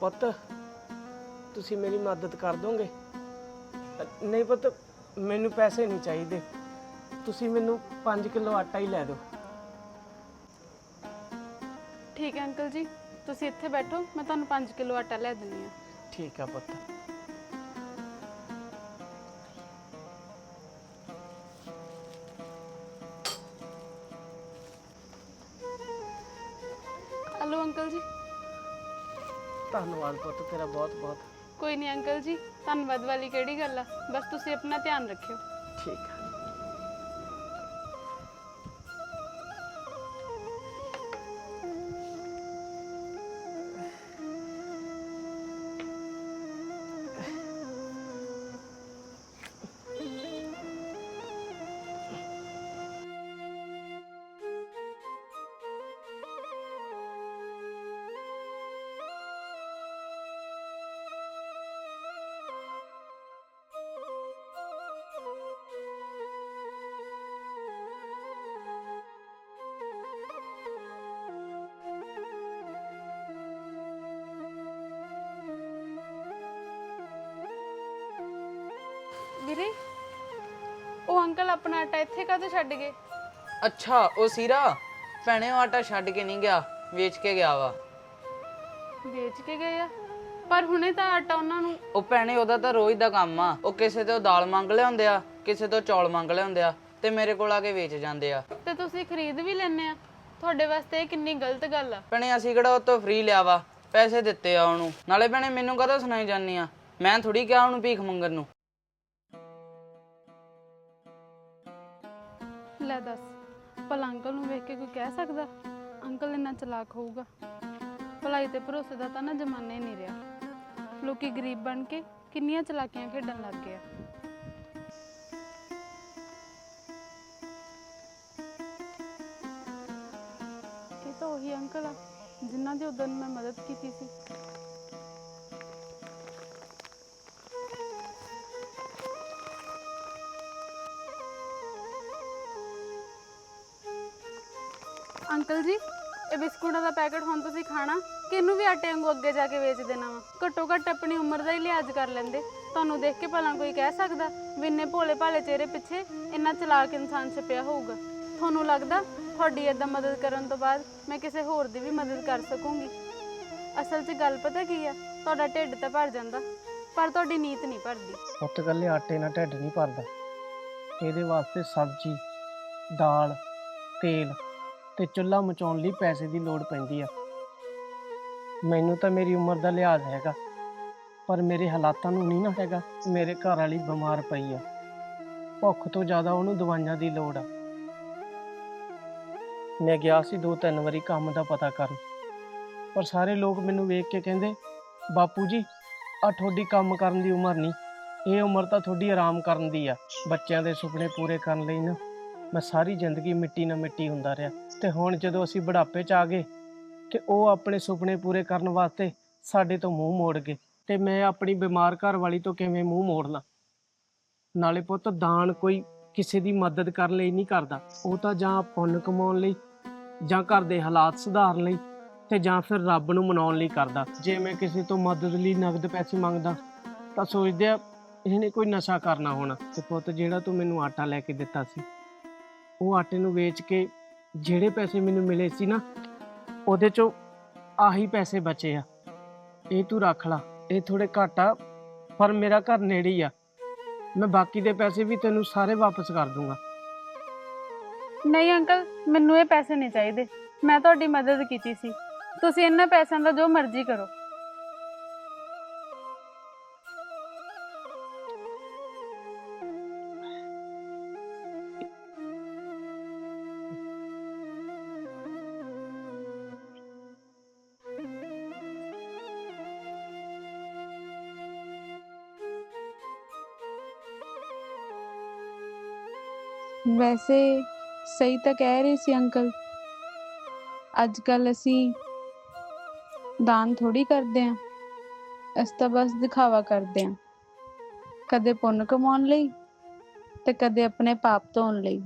ਪੁੱਤ ਤੁਸੀਂ ਮੇਰੀ ਮਦਦ ਕਰ ਦੋਗੇ। ਨਹੀਂ ਪੁੱਤ ਮੈਨੂੰ ਪੈਸੇ ਨਹੀਂ ਚਾਹੀਦੇ। ਤੁਸੀਂ ਮੈਨੂੰ 5 ਕਿਲੋ ਆਟਾ ਹੀ ਲੈ ਦਿਓ। ਠੀਕ ਹੈ ਅੰਕਲ ਜੀ ਤੁਸੀਂ ਇੱਥੇ ਬੈਠੋ ਮੈਂ ਤੁਹਾਨੂੰ 5 ਕਿਲੋ ਆਟਾ ਲੈ ਦਿੰਦੀ ਹਾਂ। ਠੀਕ ਆ ਪੁੱਤ। ਹਲੋ ਅੰਕਲ ਜੀ। ਧੰਨਵਾਦ ਪੁੱਤ ਤੇਰਾ ਬਹੁਤ ਬਹੁਤ। ਕੋਈ ਨਹੀਂ ਅੰਕਲ ਜੀ ਧੰਨਵਾਦ ਵਾਲੀ ਕਿਹੜੀ ਗੱਲ ਆ? ਬਸ ਤੁਸੀਂ ਆਪਣਾ ਧਿਆਨ ਰੱਖਿਓ। ਠੀਕ ਆ। ਵੀਰੇ? ਉਹ ਅੰਕਲ ਆਪਣਾ ਆਟਾ ਇੱਥੇ ਕਾਹਤੋਂ ਛੱਡ ਗਏ? ਅੱਛਾ ਉਹ ਸੀਰਾ? ਭੈਣੇ ਉਹ ਆਟਾ ਛੱਡ ਕੇ ਨਹੀਂ ਗਿਆ ਵੇਚ ਕੇ ਗਿਆ ਵਾ। ਵੇਚ ਕੇ ਗਏ ਆ? ਪਰ ਹੁਣੇ ਤਾਂ ਆਟਾ ਉਹਨਾਂ ਨੂੰ ਉਹ ਭੈਣੇ ਉਹਦਾ ਤਾਂ ਰੋਜ਼ ਦਾ ਕੰਮ ਆ। ਉਹ ਕਿਸੇ ਤੋਂ ਦਾਲ ਮੰਗ ਲਿਆਉਂਦੇ ਆ ਕਿਸੇ ਤੋਂ ਚੌਲ ਮੰਗ ਲਿਆਉਂਦੇ ਆ ਤੇ ਮੇਰੇ ਕੋਲ ਆ ਕੇ ਵੇਚ ਜਾਂਦੇ ਆ। ਤੇ ਤੁਸੀਂ ਖਰੀਦ ਵੀ ਲੈਣੇ ਆ? ਤੁਹਾਡੇ ਵਾਸਤੇ ਇਹ ਕਿੰਨੀ ਗਲਤ ਗੱਲ ਆ? ਭੈਣੇ ਅਸੀਂ ਕਿਹੜਾ ਉਹ ਤੋਂ ਫ੍ਰੀ ਲਿਆ ਵਾ? ਪੈਸੇ ਦਿੱਤੇ ਆ ਉਹਨੂੰ। ਨਾਲੇ ਭੈਣੇ ਮੈਨੂੰ ਕਦੋਂ ਸੁਣਾਈ ਜਾਂਦੀ ਆ? ਮੈਂ ਥੋੜੀ ਕਿਹਾ ਉਹਨੂੰ ਭੀਖ ਮੰਗਣ ਨੂੰ। ਲੈ ਦੱਸ। ਭਲਾ ਅੰਕਲ ਨੂੰ ਵੇਖ ਕੇ ਕੋਈ ਕਹਿ ਸਕਦਾ? ਅੰਕਲ ਇੰਨਾ ਚਲਾਕ ਹੋਊਗਾ। ਭਲਾਈ ਤੇ ਭਰੋਸੇ ਦਾ ਤਾਂ ਨਾ ਜ਼ਮਾਨਾ ਹੀ ਨਹੀਂ ਰਿਹਾ। ਲੋਕੀ ਗਰੀਬ ਬਣ ਕੇ ਕਿੰਨੀਆਂ ਚਲਾਕੀਆਂ ਖੇਡਣ ਲੱਗ ਗਏ ਆ। ਇਹ ਤਾਂ ਉਹੀ ਅੰਕਲ ਆ, ਜਿਨ੍ਹਾਂ ਦੀ ਉਦੋਂ ਮੈਂ ਮਦਦ ਕੀਤੀ ਸੀ। ਅੰਕਲ ਜੀ, ਇਹ ਬਿਸਕੁਟਾਂ ਦਾ ਪੈਕਟ ਹੁਣ ਤੁਸੀਂ ਖਾਣਾ ਕਿ ਇਹਨੂੰ ਵੀ ਆਟੇ ਵਾਂਗੂ ਅੱਗੇ ਜਾ ਕੇ ਵੇਚ ਦੇਣਾ ਵਾ? ਘੱਟੋ ਘੱਟ ਆਪਣੀ ਉਮਰ ਦਾ ਹੀ ਲਿਹਾਜ਼ ਕਰ ਲੈਂਦੇ। ਤੁਹਾਨੂੰ ਦੇਖ ਕੇ ਭਲਾ ਕੋਈ ਕਹਿ ਸਕਦਾ, ਵੀ ਇੰਨੇ ਭੋਲੇ ਭਾਲੇ ਚਿਹਰੇ ਪਿੱਛੇ ਇੰਨਾ ਚਲਾਕ ਇਨਸਾਨ ਛਿਪਿਆ ਹੋਊਗਾ। ਤੁਹਾਨੂੰ ਲੱਗਦਾ ਤੁਹਾਡੀ ਏਦਾਂ ਮਦਦ ਕਰਨ ਤੋਂ ਬਾਅਦ ਮੈਂ ਕਿਸੇ ਹੋਰ ਦੀ ਵੀ ਮਦਦ ਕਰ ਸਕੂੰਗੀ? ਅਸਲ 'ਚ ਗੱਲ ਪਤਾ ਕੀ ਆ? ਤੁਹਾਡਾ ਢਿੱਡ ਤਾਂ ਭਰ ਜਾਂਦਾ, ਪਰ ਤੁਹਾਡੀ ਨੀਤ ਨਹੀਂ ਭਰਦੀ। ਪੁੱਤ ਇਕੱਲੇ ਆਟੇ ਨਾਲ ਢਿੱਡ ਨਹੀਂ ਭਰਦਾ। ਇਹਦੇ ਵਾਸਤੇ ਸਬਜ਼ੀ, ਦਾਲ, ਤੇਲ ਤੇ ਚੁੱਲ੍ਹਾ ਮਚਾਉਣ ਲਈ ਪੈਸੇ ਦੀ ਲੋੜ ਪੈਂਦੀ ਆ। ਮੈਨੂੰ ਤਾਂ ਮੇਰੀ ਉਮਰ ਦਾ ਲਿਹਾਜ਼ ਹੈਗਾ, ਪਰ ਮੇਰੇ ਹਾਲਾਤਾਂ ਨੂੰ ਨਹੀਂ ਨਾ ਹੈਗਾ, ਮੇਰੇ ਘਰ ਵਾਲੀ ਬਿਮਾਰ ਪਈ ਆ। ਭੁੱਖ ਤੋਂ ਜ਼ਿਆਦਾ ਉਹਨੂੰ ਦਵਾਈਆਂ ਦੀ ਲੋੜ ਆ। ਮੈਂ ਗਿਆ ਸੀ ਦੋ ਤਿੰਨ ਵਾਰੀ ਕੰਮ ਦਾ ਪਤਾ ਕਰਨ, ਪਰ ਸਾਰੇ ਲੋਕ ਮੈਨੂੰ ਵੇਖ ਕੇ ਕਹਿੰਦੇ, ਬਾਪੂ ਜੀ ਆ ਤੁਹਾਡੀ ਕੰਮ ਕਰਨ ਦੀ ਉਮਰ ਨਹੀਂ, ਇਹ ਉਮਰ ਤਾਂ ਤੁਹਾਡੀ ਆਰਾਮ ਕਰਨ ਦੀ ਆ, ਬੱਚਿਆਂ ਦੇ ਸੁਪਨੇ ਪੂਰੇ ਕਰਨ ਲਈ ਨਾ। ਮੈਂ ਸਾਰੀ ਜ਼ਿੰਦਗੀ ਮਿੱਟੀ ਨਾਲ ਮਿੱਟੀ ਹੁੰਦਾ ਰਿਹਾ ਤੇ ਹੁਣ ਜਦੋਂ ਅਸੀਂ ਬੁਢਾਪੇ 'ਚ ਆ ਗਏ ਤੇ ਉਹ ਆਪਣੇ ਸੁਪਨੇ ਪੂਰੇ ਕਰਨ ਵਾਸਤੇ ਸਾਡੇ ਤੋਂ ਮੂੰਹ ਮੋੜ ਗਏ ਤੇ ਮੈਂ ਆਪਣੀ ਬਿਮਾਰ ਘਰ ਵਾਲੀ ਤੋਂ ਕਿਵੇਂ ਮੂੰਹ ਮੋੜ ਲਾਂ ਨਾਲੇ ਪੁੱਤ ਦਾਨ ਕੋਈ ਕਿਸੇ ਦੀ ਮਦਦ ਕਰਨ ਲਈ ਨਹੀਂ ਕਰਦਾ। ਉਹ ਤਾਂ ਜਾਂ ਪੁੰਨ ਕਮਾਉਣ ਲਈ ਜਾਂ ਘਰ ਦੇ ਹਾਲਾਤ ਸੁਧਾਰਨ ਲਈ ਤੇ ਜਾਂ ਫਿਰ ਰੱਬ ਨੂੰ ਮਨਾਉਣ ਲਈ ਕਰਦਾ। ਜੇ ਮੈਂ ਕਿਸੇ ਤੋਂ ਮਦਦ ਲਈ ਨਗਦ ਪੈਸੇ ਮੰਗਦਾ ਤਾਂ ਸੋਚਦੇ ਆ ਇਹਨੇ ਕੋਈ ਨਸ਼ਾ ਕਰਨਾ ਹੋਣਾ। ਤੇ ਪੁੱਤ ਜਿਹੜਾ ਤੂੰ ਮੈਨੂੰ ਆਟਾ ਲੈ ਕੇ ਦਿੱਤਾ ਸੀ ਉਹ ਆਟੇ ਨੂੰ ਵੇਚ ਕੇ ਜਿਹੜੇ ਪੈਸੇ ਮੈਨੂੰ ਮਿਲੇ ਸੀ ਨਾ, ਉਹਦੇ ਚੋਂ ਆਹੀ ਪੈਸੇ ਬਚੇ ਆ। ਇਹ ਤੂੰ ਰੱਖ ਲਾ, ਇਹ ਥੋੜੇ ਘੱਟ ਆ, ਪਰ ਮੇਰਾ ਘਰ ਨੇੜੇ ਹੀ ਆ। ਮੈਂ ਬਾਕੀ ਦੇ ਪੈਸੇ ਵੀ ਤੈਨੂੰ ਸਾਰੇ ਵਾਪਸ ਕਰ ਦੂੰਗਾ। ਨਹੀਂ ਅੰਕਲ, ਮੈਨੂੰ ਇਹ ਪੈਸੇ ਨਹੀਂ ਚਾਹੀਦੇ। ਮੈਂ ਤੁਹਾਡੀ ਮਦਦ ਕੀਤੀ ਸੀ। ਤੁਸੀਂ ਇਹਨਾਂ ਪੈਸਿਆਂ ਦਾ ਜੋ ਮਰਜ਼ੀ ਕਰੋ। ਵੈਸੇ ਸਹੀ ਤਾਂ ਕਹਿ ਰਹੇ ਸੀ ਅੰਕਲ। ਅੱਜ ਕੱਲ ਅਸੀਂ ਦਾਨ ਥੋੜੀ ਕਰਦੇ ਆਂ ਅਸੀਂ ਤਾਂ ਬਸ ਦਿਖਾਵਾ ਕਰਦੇ ਆਂ ਕਦੇ ਪੁੰਨ ਕਮਾਉਣ ਲਈ ਤੇ ਕਦੇ ਆਪਣੇ ਪਾਪ ਧੋਣ ਲਈ।